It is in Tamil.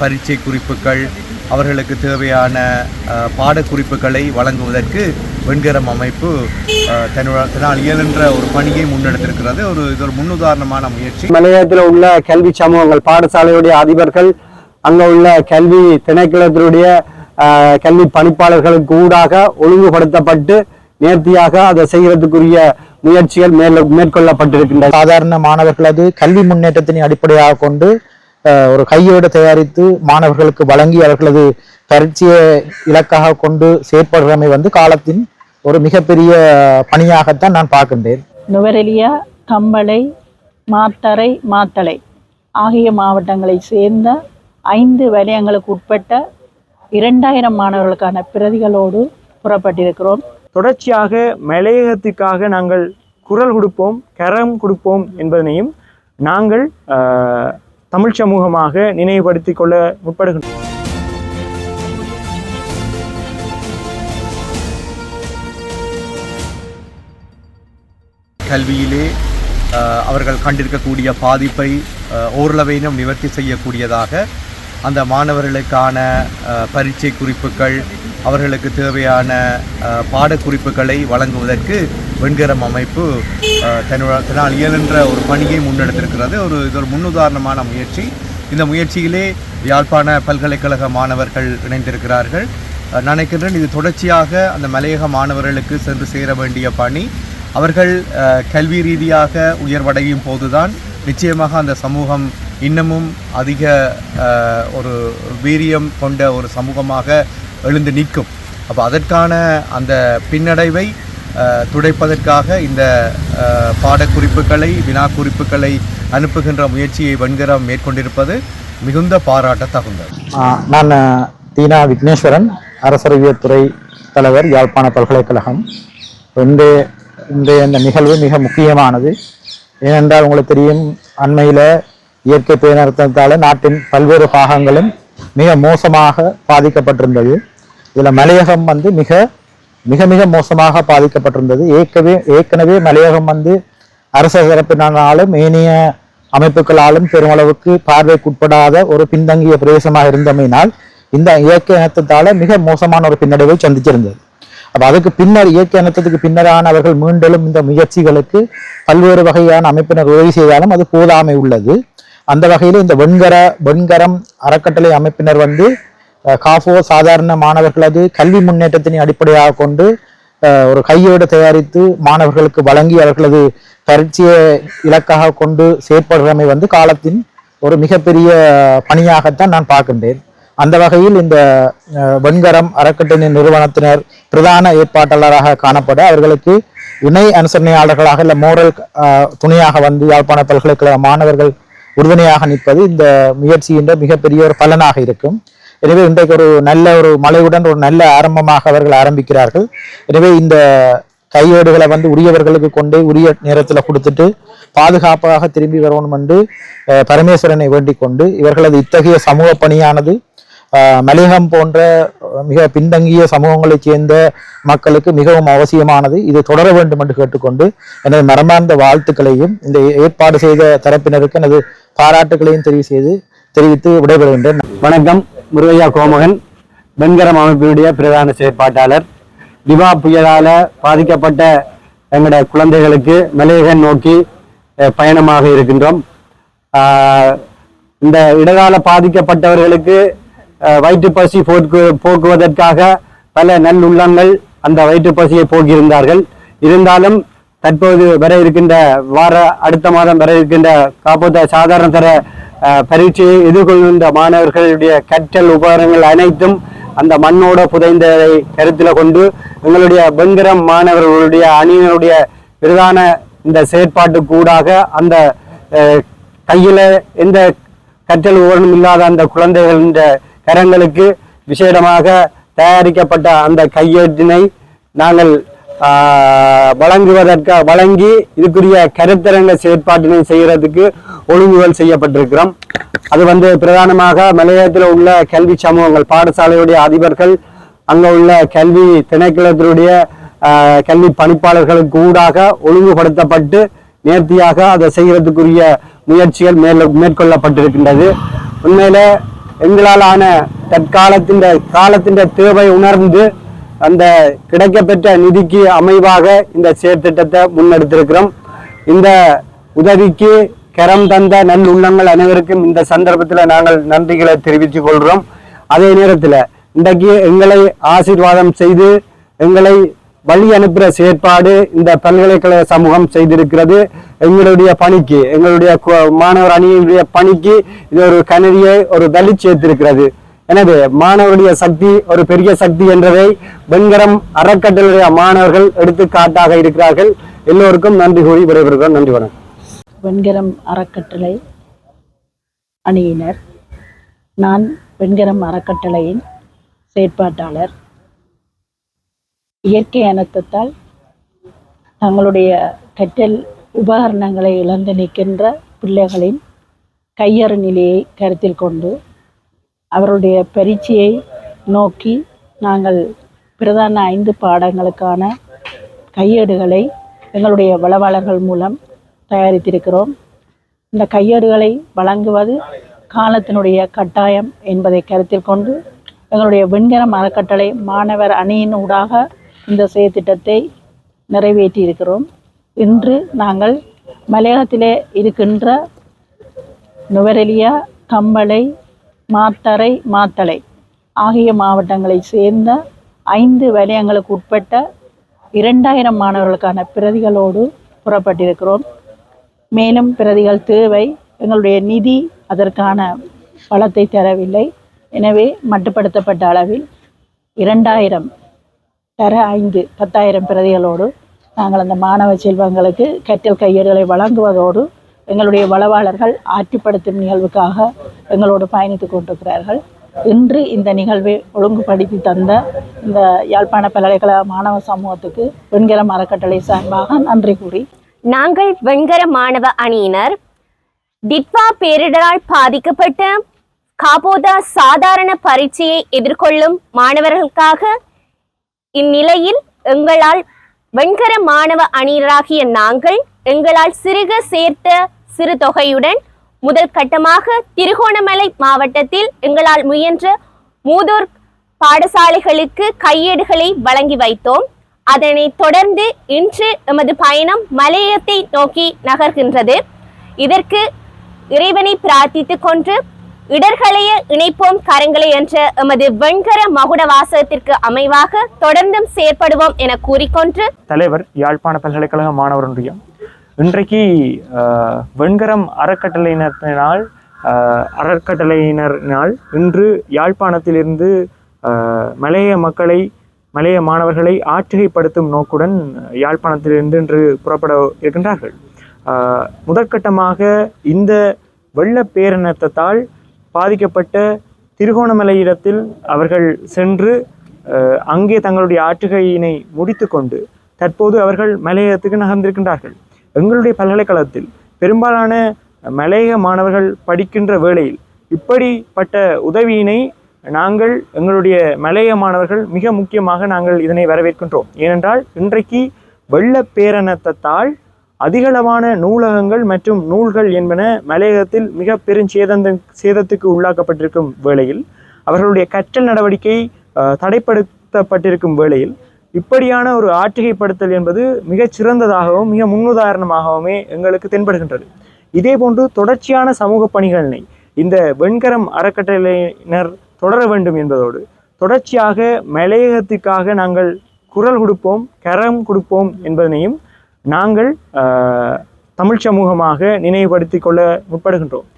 பரீட்சை குறிப்புகள் அவர்களுக்கு தேவையான அஹ், பாடக்குறிப்புகளை வழங்குவதற்கு வெண்கரம் அமைப்பு தன்னால் இயலுன்ற ஒரு பணியை முன்னெடுத்திருக்கிறது. ஒரு இது ஒரு முன்னுதாரணமான முயற்சி. மலையத்தில் உள்ள கல்வி சமூகங்கள் பாடசாலையுடைய அதிபர்கள் அங்க உள்ள கல்வி திணைக்களத்தினுடைய ஆஹ், கல்வி பணிப்பாளர்களுக்கு ஊடாக ஒழுங்குபடுத்தப்பட்டு நேர்த்தியாக அதை செய்யறதுக்குரிய முயற்சிகள் மேல மேற்கொள்ளப்பட்டிருக்கின்றன. சாதாரண மாணவர்களது கல்வி முன்னேற்றத்தினை அடிப்படையாக கொண்டு ஒரு கையேடு தயாரித்து மாணவர்களுக்கு வழங்கி அவர்களது பரீட்சையை இலக்காக கொண்டு செயற்படுறமை வந்து காலத்தின் ஒரு மிகப்பெரிய பணியாகத்தான் நான் பார்க்கின்றேன். நுவரெலியா கம்பளை மாத்தறை மாத்தளை ஆகிய மாவட்டங்களை சேர்ந்த ஐந்து வலயங்களுக்கு உட்பட்ட இரண்டாயிரம் மாணவர்களுக்கான பிரதிகளோடு புறப்பட்டிருக்கிறோம். தொடர்ச்சியாக மலையகத்துக்காக நாங்கள் குரல் கொடுப்போம் கரம் கொடுப்போம் என்பதனையும் நாங்கள் ஆஹ், தமிழ் சமூகமாக நினைவுபடுத்திக் கொள்ள முற்படுகின்றன கல்வியிலே அவர்கள் கண்டிருக்கக்கூடிய பாதிப்பை ஓரளவையினும் நிவர்த்தி செய்யக்கூடியதாக அந்த மாணவர்களுக்கான பரீட்சை குறிப்புகள் அவர்களுக்கு தேவையான பாடக்குறிப்புகளை வழங்குவதற்கு வெண்கரம் அமைப்பு அஹ், தன்னால் இயலுன்ற ஒரு பணியை முன்னெடுத்திருக்கிறது. ஒரு இது ஒரு முன்னுதாரணமான முயற்சி. இந்த முயற்சியிலே யாழ்ப்பாண பல்கலைக்கழக மாணவர்கள் இணைந்திருக்கிறார்கள். நினைக்கின்றேன் இது தொடர்ச்சியாக அந்த மலையக மாணவர்களுக்கு சென்று சேர வேண்டிய பணி. அவர்கள் கல்வி ரீதியாக உயர்வடையும் போதுதான் நிச்சயமாக அந்த சமூகம் இன்னமும் அதிக ஒரு வீரியம் கொண்ட ஒரு சமூகமாக எழுந்து நிற்கும். அப்போ அதற்கான அந்த பின்னடைவை துடைப்பதற்காக இந்த பாடக்குறிப்புகளை வினா குறிப்புகளை அனுப்புகின்ற முயற்சியை வெண்கரம் மேற்கொண்டிருப்பது மிகுந்த பாராட்ட தகுந்தது நான் தீனா விக்னேஸ்வரன் அரசறிவியல் துறை தலைவர் யாழ்ப்பாண பல்கலைக்கழகம். இந்த இந்த இந்த நிகழ்வு மிக முக்கியமானது. ஏனென்றால் உங்களுக்கு தெரியும் அண்மையில் இயற்கை பேரினத்தால் நாட்டின் பல்வேறு பாகங்களும் மிக மோசமாக பாதிக்கப்பட்டிருந்தது. இதில் மலையகம் வந்து மிக மிக மிக மோசமாக பாதிக்கப்பட்டிருந்தது. ஏற்கவே ஏற்கனவே மலையகம் வந்து அரச தரப்பினாலும் ஏனைய அமைப்புகளாலும் பெருமளவுக்கு பார்வைக்குட்படாத ஒரு பின்தங்கிய பிரதேசமாக இருந்தமையினால் இந்த இயற்கை இனத்தால மிக மோசமான ஒரு பின்னடைவை சந்திச்சிருந்தது. அப்போ அதுக்கு பின்னர் இயற்கை இனத்துக்கு பின்னரான அவர்கள் இந்த முயற்சிகளுக்கு பல்வேறு வகையான அமைப்பினர் உதவி செய்தாலும் அது போதாமை உள்ளது. அந்த வகையில் இந்த வெண்கர வெண்கரம் அறக்கட்டளை அமைப்பினர் வந்து காஃபோ சாதாரண மாணவர்களது கல்வி முன்னேற்றத்தினை அடிப்படையாக கொண்டு ஒரு கையோடு தயாரித்து மாணவர்களுக்கு வழங்கி அவர்களது பரீட்சையை இலக்காக கொண்டு செயற்படுறமை வந்து காலத்தின் ஒரு மிகப்பெரிய பணியாகத்தான் நான் பார்க்கின்றேன். அந்த வகையில் இந்த வெண்கரம் அறக்கட்டளை நிறுவனத்தினர் பிரதான ஏற்பாட்டாளராக காணப்பட அவர்களுக்கு இணை அனுசரணையாளர்களாக இல்லை மோரல் துணையாக வந்து யாழ்ப்பாண பல்கலைக்கழக மாணவர்கள் உறுதுணையாக நிற்பது இந்த முயற்சியின் மிகப்பெரிய ஒரு பலனாக இருக்கும். எனவே இன்றைக்கு ஒரு நல்ல ஒரு மழையுடன் ஒரு நல்ல ஆரம்பமாக அவர்கள் ஆரம்பிக்கிறார்கள். எனவே இந்த கையேடுகளை வந்து உரியவர்களுக்கு கொண்டு உரிய நேரத்தில் கொடுத்துட்டு பாதுகாப்பாக திரும்பி வரணும் என்று பரமேஸ்வரனை வேண்டிக் கொண்டு இவர்களது இத்தகைய சமூக பணியானது மலையகம் போன்ற மிக பின்தங்கிய சமூகங்களைச் சேர்ந்த மக்களுக்கு மிகவும் அவசியமானது. இது தொடர வேண்டும் என்று கேட்டுக்கொண்டு எனது மரமார்ந்த வாழ்த்துக்களையும் இந்த ஏற்பாடு செய்த தரப்பினருக்கு எனது பாராட்டுகளையும் தெரிவு செய்து தெரிவித்து விடைபெறுகின்றேன். வணக்கம். முருகையா கோமகன் வெண்கரம் அமைப்பினுடைய பிரதான செயற்பாட்டாளர். திவா புயலால் பாதிக்கப்பட்ட எங்களுடைய குழந்தைகளுக்கு மலையகன் நோக்கி அஹ், பயணமாக இருக்கின்றோம். ஆஹ், இந்த இடகால பாதிக்கப்பட்டவர்களுக்கு வயிற்று பசி போக்கு போக்குவதற்காக பல நல்லுள்ளங்கள் அந்த வயிற்று பசியை போக்கியிருந்தார்கள். இருந்தாலும் தற்போது வர இருக்கின்ற வார அடுத்த மாதம் வர இருக்கின்ற காப்போத்த சாதாரண தர பரீட்சையை எதிர்கொள்கின்ற மாணவர்களுடைய கற்றல் உபகரணங்கள் அனைத்தும் அந்த மண்ணோட புதைந்ததை கருத்தில் கொண்டு எங்களுடைய வெண்கரம் மாணவர்களுடைய அணியினுடைய பிரதான இந்த செயற்பாட்டு கூடாக அந்த கையில் எந்த கற்றல் உபகரணம் இல்லாத அந்த குழந்தைகளின் கரங்களுக்கு விசேடமாக தயாரிக்கப்பட்ட அந்த கையேட்டினை நாங்கள் வழங்குவதற்காக வழங்கி இதுக்குரிய கருத்தரங்க செயற்பாட்டினை செய்கிறதுக்கு ஒழுங்குகள் செய்யப்பட்டிருக்கிறோம். அது வந்து பிரதானமாக மலையத்தில் உள்ள கல்வி சமூகங்கள் பாடசாலையுடைய அதிபர்கள் அங்கே உள்ள கல்வி திணைக்களத்தினுடைய கல்வி பணிப்பாளர்களுக்கு ஊடாக ஒழுங்குபடுத்தப்பட்டு நேர்த்தியாக அதை செய்கிறதுக்குரிய முயற்சிகள் மேல் மேற்கொள்ளப்பட்டிருக்கின்றது. உண்மையில எங்களாலான தற்காலத்தின் காலத்தின் தேவை உணர்ந்து அந்த கிடைக்கப்பெற்ற நிதிக்கு அமைவாக இந்த செயற்திட்டத்தை முன்னெடுத்திருக்கிறோம். இந்த உதவிக்கு கரம் தந்த நல்லுள்ளங்கள் அனைவருக்கும் இந்த சந்தர்ப்பத்தில் நாங்கள் நன்றிகளை தெரிவித்துக் கொள்கிறோம். அதே நேரத்தில் இன்றைக்கு எங்களை ஆசீர்வாதம் செய்து எங்களை வழி அனுப்புகிற செயற்பாடு இந்த பல்கலைக்கழக சமூகம் செய்திருக்கிறது. எங்களுடைய பணிக்கு எங்களுடைய மாணவர் அணியினுடைய பணிக்கு இது ஒரு கனடியை ஒரு வலி சேர்த்திருக்கிறது. எனவே மாணவருடைய சக்தி ஒரு பெரிய சக்தி என்றதை வெண்கரம் அறக்கட்டளைய மாணவர்கள் எடுத்துக்காட்டாக இருக்கிறார்கள். எல்லோருக்கும் நன்றி கூறி விடைபெறுகிறோம். நன்றி வணக்கம். வெண்கரம் அறக்கட்டளை அணியினர். நான் வெண்கரம் அறக்கட்டளையின் செயற்பாட்டாளர். இயற்கை அனர்த்தத்தால் தங்களுடைய கற்றல் உபகரணங்களை இழந்து நிற்கின்ற பிள்ளைகளின் கையறு நிலையை கருத்தில் கொண்டு அவருடைய பரீட்சையை நோக்கி நாங்கள் பிரதான ஐந்து பாடங்களுக்கான கையேடுகளை எங்களுடைய வளவாளர்கள் மூலம் தயாரித்திருக்கிறோம். இந்த கையேடுகளை வழங்குவது காலத்தினுடைய கட்டாயம் என்பதை கருத்தில் கொண்டு எங்களுடைய வெண்கரம் அறக்கட்டளை மாணவர் அணியின் ஊடாக இந்த செயற்திட்டத்தை நிறைவேற்றி இருக்கிறோம் இன்று நாங்கள் மலையகத்திலே இருக்கின்ற நுவரெலியா கம்பளை மாத்தறை மாத்தளை ஆகிய மாவட்டங்களை சேர்ந்த ஐந்து வலயங்களுக்கு உட்பட்ட இரண்டாயிரம் மாணவர்களுக்கான பிரதிகளோடு புறப்பட்டிருக்கிறோம். மேலும் பிரதிகள் தேவை. எங்களுடைய நிதி அதற்கான பலத்தை தரவில்லை. எனவே மட்டுப்படுத்தப்பட்ட அளவில் இரண்டாயிரம் தர ஐந்து பத்தாயிரம் பிரதிகளோடு நாங்கள் அந்த மாணவ செல்வங்களுக்கு கற்றல் கையேடுகளை வழங்குவதோடு எங்களுடைய வளவாளர்கள் ஆற்றுப்படுத்தும் நிகழ்வுக்காக எங்களோடு பயணித்து கொண்டிருக்கிறார்கள். இன்று இந்த நிகழ்வை ஒழுங்குபடுத்தி தந்த இந்த யாழ்ப்பாண பல்கலைக்கழக மாணவ சமூகத்துக்கு வெண்கல அறக்கட்டளை சார்பாக நன்றி கூறி நாங்கள் வெண்கர மாணவ அணியினர். டிட்வா பேரிடரால் பாதிக்கப்பட்ட காபோதா சாதாரண பரீட்சையை எதிர்கொள்ளும் மாணவர்களுக்காக இந்நிலையில் எங்களால் வெண்கர மாணவ அணியினராகிய நாங்கள் எங்களால் சிறுக சேர்த்த சிறு தொகையுடன் முதல் கட்டமாக திருகோணமலை மாவட்டத்தில் எங்களால் முயன்ற மூதூர் பாடசாலைகளுக்கு கையேடுகளை வழங்கி வைத்தோம். அதனை தொடர்ந்து இன்று எமது பயணம் மலையத்தை நோக்கி நகர்கின்றது. இதற்கு இறைவனை பிரார்த்தித்து கொன்று இடர்களைய இணைப்போம் கரங்களை என்ற எமது வெண்கர மகுட வாசகத்திற்கு அமைவாக தொடர்ந்தும் செயற்படுவோம் என கூறிக்கொண்டு தலைவர் யாழ்ப்பாண பல்கலைக்கழக மாணவர் ஒன்றியம் இன்றைக்கு வெண்கரம் அறக்கட்டளையினரினால் அறக்கட்டளையினரினால் இன்று யாழ்ப்பாணத்திலிருந்து மலைய மக்களை மலைய மாணவர்களை ஆற்றுகைப்படுத்தும் நோக்குடன் யாழ்ப்பாணத்திலிருந்து இன்று புறப்பட இருக்கின்றார்கள். முதற்கட்டமாக இந்த வெள்ள பேரினத்தால் பாதிக்கப்பட்ட திருகோணமலையிடத்தில் அவர்கள் சென்று அங்கே தங்களுடைய ஆற்றுகையினை முடித்துக்கொண்டு தற்போது அவர்கள் மலையகத்துக்கு நகர்ந்திருக்கின்றார்கள். எங்களுடைய பல்கலைக்கழகத்தில் பெரும்பாலான மலையக மாணவர்கள் படிக்கின்ற வேளையில் இப்படிப்பட்ட உதவியினை நாங்கள் எங்களுடைய மலைய மாணவர்கள் மிக முக்கியமாக நாங்கள் இதனை வரவேற்கின்றோம். ஏனென்றால் இன்றைக்கு வெள்ள பேரணத்தால் அதிகளவான நூலகங்கள் மற்றும் நூல்கள் என்பன மலையகத்தில் மிக பெருஞ்சேதந்த சேதத்துக்கு உள்ளாக்கப்பட்டிருக்கும் வேளையில் அவர்களுடைய கற்றல் நடவடிக்கை தடைப்படுத்தப்பட்டிருக்கும் வேளையில் இப்படியான ஒரு ஆற்றுகைப்படுத்தல் என்பது மிகச் சிறந்ததாகவும் மிக முன்னுதாரணமாகவுமே எங்களுக்கு தென்படுகின்றது. இதேபோன்று தொடர்ச்சியான சமூக பணிகளினை இந்த வெண்கரம் அறக்கட்டளையினர் தொடர வேண்டும் என்பதோடு. தொடர்ச்சியாக மலையகத்திற்காக நாங்கள் குரல் கொடுப்போம் கரம் கொடுப்போம் என்பதனையும் நாங்கள் தமிழ் சமூகமாக நினைவுபடுத்தி கொள்ள முற்படுகின்றோம்.